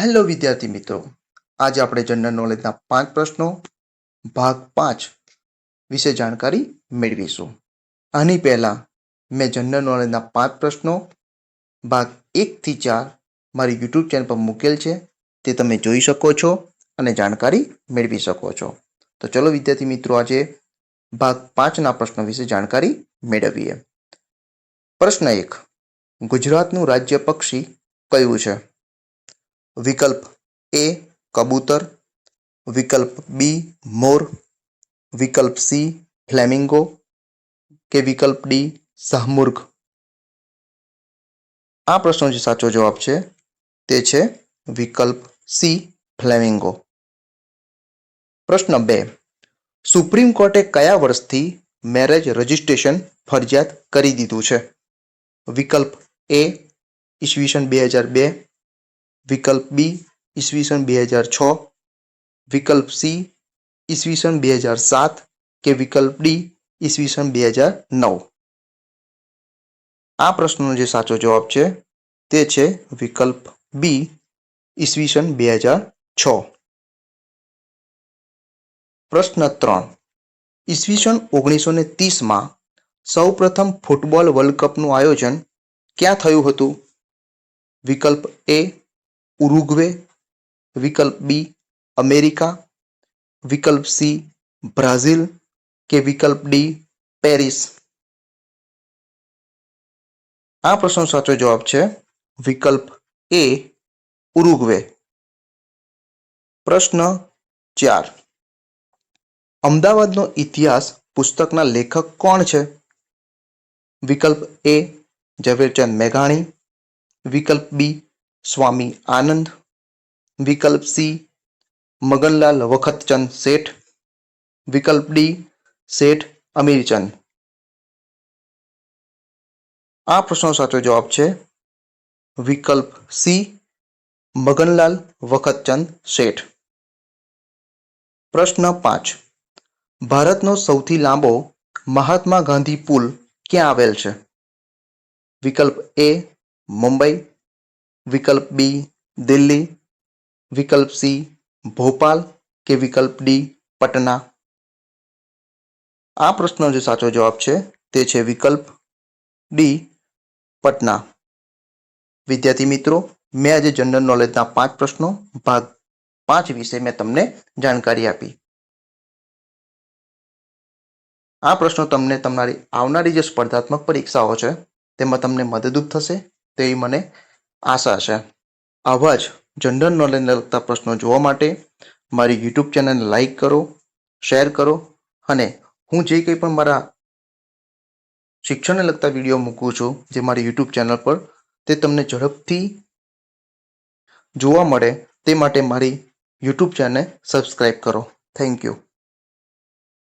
Hello વિદ્યાર્થી મિત્રો, આજે આપણે જનરલ નોલેજના પાંચ પ્રશ્નો, ભાગ પાંચ વિશે જાણકારી મેળવીશું. આની પહેલાં મેં જનરલ નોલેજના પાંચ પ્રશ્નો, ભાગ એકથી ચાર મારી યુટ્યુબ ચેનલ પર મૂકેલ છે, તે તમે જોઈ શકો છો અને જાણકારી મેળવી શકો છો. તો ચલો વિદ્યાર્થી મિત્રો, આજે ભાગ પાંચના પ્રશ્નો વિશે જાણકારી મેળવીએ. પ્રશ્ન એક, ગુજરાતનું રાજ્ય પક્ષી કયું છે? વિકલ્પ એ કબૂતર. વિકલ્પ બી મોર. વિકલ્પ સી ફ્લેમિંગો. કે વિકલ્પ ડી શાહમૃગ આ પ્રશ્નો જે સાચો જવાબ છે, તે છે વિકલ્પ સી ફ્લેમિંગો. પ્રશ્ન બે. સુપ્રીમ કોર્ટે કયા વર્ષથી મેરેજ રજિસ્ટ્રેશન ફરજિયાત કરી દીધું છે? વિકલ્પ એ ઈસવીસન બે હજાર બે વિકલ્પ બી, ઈસવીસન બે હજાર છ. વિકલ્પ સી, ઈસવીસન બે હજાર સાત કે વિકલ્પ ડી, ઈસવીસન બે હજાર નવ. આ પ્રશ્નનો જે સાચો જવાબ છે તે છે વિકલ્પ બી, ઈસવીસન બે હજાર છ. પ્રશ્ન ત્રણ. ઈસવીસન ઓગણીસો ને ત્રીસમાં સૌ પ્રથમ ફૂટબોલ વર્લ્ડ કપનું આયોજન ક્યાં થયું હતું? વિકલ્પ એ ઉરુગ્વે, વિકલ્પ બી, અમેરિકા, વિકલ્પ સી, બ્રાઝિલ કે વિકલ્પ ડી, પેરિસ? આ પ્રશ્નનો સાચો જવાબ છે વિકલ્પ એ, ઉરુગ્વે. પ્રશ્ન ચાર. અમદાવાદનો ઇતિહાસ પુસ્તકના લેખક કોણ છે? વિકલ્પ એ, ઝવેરચંદ મેઘાણી. વિકલ્પ બી સ્વામી આનંદ, વિકલ્પ સી, મગનલાલ વખતચંદ શેઠ, વિકલ્પ ડી, શેઠ અમીરચંદ. આ પ્રશ્નનો સાચો જવાબ છે વિકલ્પ સી, મગનલાલ વખતચંદ શેઠ. પ્રશ્ન પાંચ. ભારતનો સૌથી લાંબો મહાત્મા ગાંધી પુલ ક્યાં આવેલ છે? વિકલ્પ એ, મુંબઈ વિકલ્પ બી દિલ્હી. વિકલ્પ સી ભોપાલ કે વિકલ્પ ડી પટના. આ પ્રશ્નનો જે સાચો જવાબ છે તે છે વિકલ્પ ડી પટના. વિદ્યાર્થી મિત્રો, મેં આજે જનરલ નોલેજના પાંચ પ્રશ્નો, ભાગ પાંચ વિશે મેં તમને જાણકારી આપી. આ પ્રશ્નો તમને તમારી આવનારી જે સ્પર્ધાત્મક પરીક્ષાઓ છે, તેમાં તમને મદદરૂપ થશે. તેવી મને આશા છે. આવા જ જનરલ નોલેજને લગતા પ્રશ્નો જોવા માટે મારી યુટ્યુબ ચેનલને લાઈક કરો શેર કરો અને હું જે કંઈ પણ મારા શિક્ષણને લગતા વીડિયો મૂકું છું જે મારી યુટ્યુબ ચેનલ પર તે તમને ઝડપથી જોવા મળે તે માટે મારી યુટ્યુબ ચેનલને સબસ્ક્રાઈબ કરો. Thank you